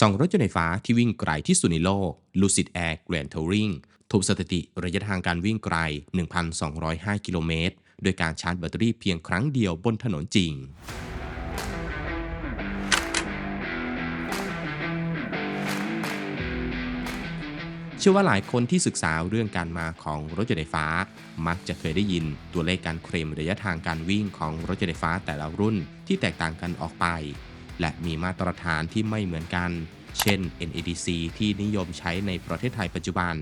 สองรถยนต์ไฟฟ้าที่วิ่งไกลที่สุดในโลก Lucid Air Grand Touring ทุบสถิติระยะทางการวิ่งไกล 1,205 กิโลเมตร โดยการชาร์จแบตเตอรี่เพียงครั้งเดียวบนถนนจริงเชื่อว่าหลายคนที่ศึกษาเรื่องการมาของรถยนต์ไฟฟ้า มักจะเคยได้ยินตัวเลขการเคลมระยะทางการวิ่งของรถยนต์ไฟฟ้าแต่ละรุ่นที่แตกต่างกันออกไป และมีมาตรฐานที่ไม่เหมือนกัน เช่น NADC ที่นิยมใช้ในประเทศไทยปัจจุบัน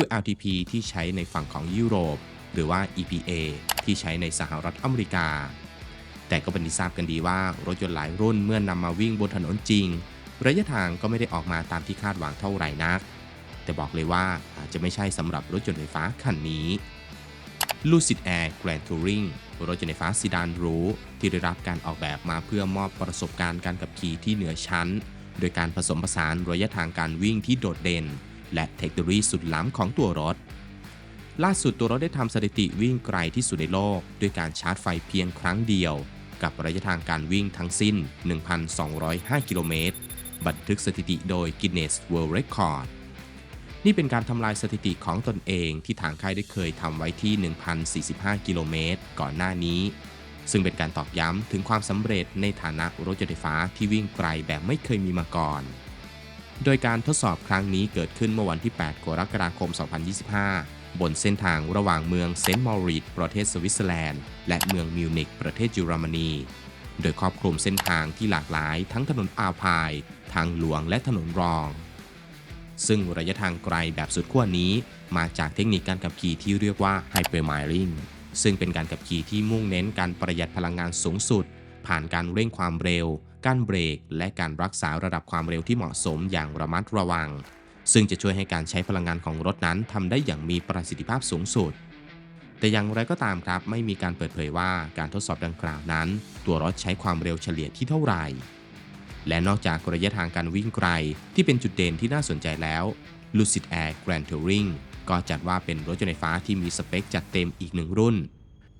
WLTP ที่ใช้ในฝั่งของยุโรป หรือว่า EPA ที่ใช้ในสหรัฐอเมริกา แต่ก็เป็นที่ทราบกันดีว่ารถยนต์หลายรุ่นเมื่อนำมาวิ่งบนถนนจริง ระยะทางก็ไม่ได้ออกมาตามที่คาดหวังเท่าไหร่นัก แต่บอกเลยว่าอาจจะไม่ใช่สำหรับรถยนต์ไฟฟ้าคันนี้ Lucid Air Grand Touring รถยนต์ไฟฟ้าซีดานหรูที่ได้รับการออกแบบมาเพื่อมอบประสบการณ์การขับขี่ที่เหนือชั้น โดยการผสมผสานระยะทางการวิ่งที่โดดเด่น และเทคโนโลยีสุดล้ำของตัวรถ ล่าสุดตัวรถได้ทำสถิติวิ่งไกลที่สุดในโลก ด้วยการชาร์จไฟเพียงครั้งเดียว กับระยะทางการวิ่งทั้งสิ้น 1,205 กิโลเมตร บันทึกสถิติโดย Guinness World Record นี่เป็นการทำลายสถิติของตนเองที่ทางค่ายได้เคยทำไว้ที่ 1,045 กิโลเมตรก่อนหน้านี้ ซึ่งเป็นการตอกย้ำถึงความสำเร็จในฐานะรถยนต์ไฟฟ้าที่วิ่งไกลแบบไม่เคยมีมาก่อน โดยการทดสอบครั้งนี้เกิดขึ้นเมื่อวันที่ 8 กรกฎาคม 2025 บนเส้นทางระหว่างเมืองเซนต์มอริตประเทศสวิตเซอร์แลนด์ และเมืองมิวนิกประเทศเยอรมนี โดยครอบคลุมเส้นทางที่หลากหลายทั้งถนนอาพาย ทางหลวงและถนนรอง ซึ่งระยะทางไกลแบบสุดขั้วนี้ มาจากเทคนิคการขับขี่ที่เรียกว่า Hypermiling ซึ่งเป็นการขับขี่ที่มุ่งเน้นการประหยัดพลังงานสูงสุด ผ่านการเร่งความเร็ว การเบรก และการรักษาระดับความเร็วที่เหมาะสมอย่างระมัดระวัง ซึ่งจะช่วยให้การใช้พลังงานของรถนั้นทำได้อย่างมีประสิทธิภาพสูงสุด แต่อย่างไรก็ตามครับ ไม่มีการเปิดเผยว่าการทดสอบดังกล่าวนั้น ตัวรถใช้ความเร็วเฉลี่ยที่เท่าไหร่ และนอกจากระยะทางการวิ่งไกล ที่เป็นจุดเด่นที่น่าสนใจแล้ว Lucid Air Grand Touring ก็จัดว่าเป็นรถยนต์ไฟฟ้าที่มีสเปคจัดเต็มอีกหนึ่งรุ่น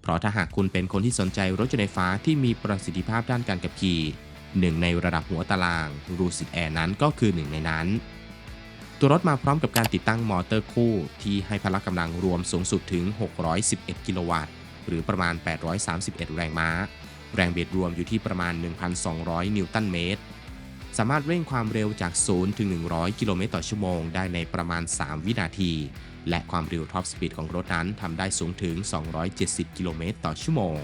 เพราะถ้าหากคุณเป็นคนที่สนใจรถยนต์ไฟฟ้าที่มีประสิทธิภาพด้านการขับขี่หนึ่งในระดับหัวตาราง Lucid Air นั้นก็คือหนึ่งในนั้น ตัวรถมาพร้อมกับการติดตั้งมอเตอร์คู่ที่ให้พละกำลังรวมสูงสุดถึง 611 กิโลวัตต์ หรือประมาณ 831 แรงม้า แรงเบียดรวมอยู่ที่ประมาณ 1,200 นิวตันเมตร สามารถเร่งความเร็วจาก 0 ถึง 100 กิโลเมตรต่อชั่วโมงได้ในประมาณ 3 วินาที และความเร็วท็อปสปีดของรถนั้นทำได้สูงถึง 270 กิโลเมตรต่อชั่วโมง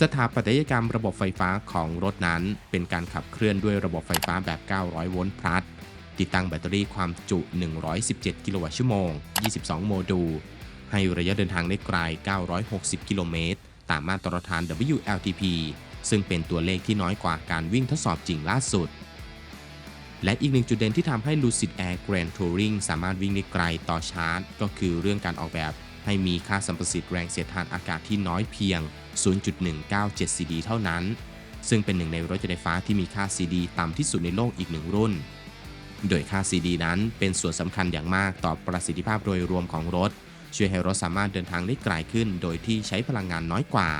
สถาปัตยกรรมระบบไฟฟ้าของรถนั้น เป็นการขับเคลื่อนด้วยระบบไฟฟ้าแบบ 900 โวลต์พลัสติดตั้งแบตเตอรี่ความจุ 117 กิโลวัตต์ชั่วโมง 22 โมดูล ให้ระยะเดินทางได้ไกล 960 กิโลเมตร ตามมาตรฐาน WLTP ซึ่งเป็นตัวเลขที่น้อยกว่าการวิ่งทดสอบจริงล่าสุด และอีกหนึ่งจุดเด่นที่ทำให้ Lucid Air Grand Touring สามารถวิ่งได้ไกลต่อชาร์จ ก็คือเรื่องการออกแบบให้มีค่าสัมประสิทธิ์แรงเสียดทานอากาศที่น้อยเพียง 0.197 CD เท่านั้น ซึ่งเป็นหนึ่งในรถยนต์ไฟฟ้าที่มีค่า CD ต่ำที่สุดในโลกอีกหนึ่งรุ่น โดยค่า CD นั้นเป็นส่วนสำคัญอย่างมากต่อประสิทธิภาพโดยรวมของรถ ช่วยให้รถสามารถเดินทางได้ไกลขึ้น โดยที่ใช้พลังงานน้อยกว่า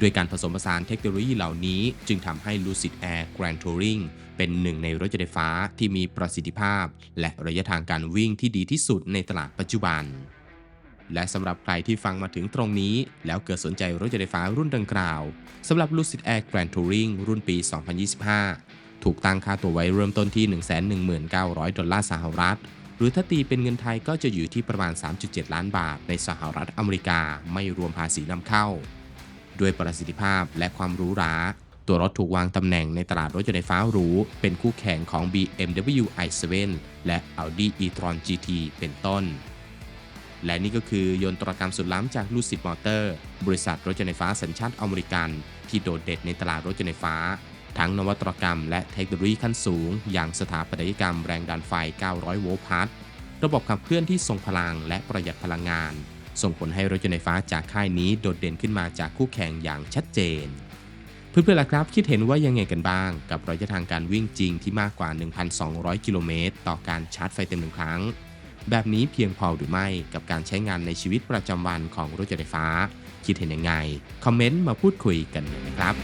ด้วยการผสมผสานเทคโนโลยีเหล่านี้จึงทำให้ Lucid Air Grand Touring เป็นหนึ่งในรถยนต์ไฟฟ้าที่มีประสิทธิภาพ และระยะทางการวิ่งที่ดีที่สุดในตลาดปัจจุบัน และสำหรับใครที่ฟังมาถึงตรงนี้ แล้วเกิดสนใจรถยนต์ไฟฟ้ารุ่นดังกล่าวสำหรับ Lucid Air Grand Touring รุ่นปี 2025 ถูกตั้งค่าตัวไว้เริ่มต้นที่ 119,000 ดอลลาร์สหรัฐหรือถ้าตีเป็นเงินไทยก็จะอยู่ที่ประมาณ 3.7 ล้านบาทในสหรัฐอเมริกา ไม่รวมภาษีนำเข้า ด้วยประสิทธิภาพและความหรูหรา ตัวรถถูกวางตำแหน่งในตลาดรถยนต์ไฟฟ้าหรู เป็นคู่แข่งของ BMW i7 และ Audi e-tron GT เป็นต้น และนี่ก็คือยนตรกรรมสุดล้ำจาก Lucid Motor บริษัทรถยนต์ไฟฟ้าสัญชาติอเมริกัน ที่โดดเด่นในตลาดรถยนต์ไฟฟ้า ทั้งนวัตกรรมและเทคโนโลยีขั้นสูง อย่างสถาปัตยกรรมแรงดันไฟ 900 โวลต์พัทระบบขับเคลื่อนที่ทรงพลังและประหยัดพลังงาน ส่งผลให้รถยนต์ไฟฟ้าจากค่ายนี้โดดเด่นขึ้นมาจากคู่แข่งอย่างชัดเจน เพื่อนๆล่ะครับคิดเห็นว่ายังไงกันบ้าง กับระยะทางการวิ่งจริงที่มากกว่า 1,200 กิโลเมตรต่อการชาร์จไฟเต็มหนึ่งครั้ง แบบนี้เพียงพอหรือไม่กับการใช้งานในชีวิตประจำวันของรถยนต์ไฟฟ้า คิดเห็นยังไงคอมเมนต์มาพูดคุยกันหน่อยนะครับ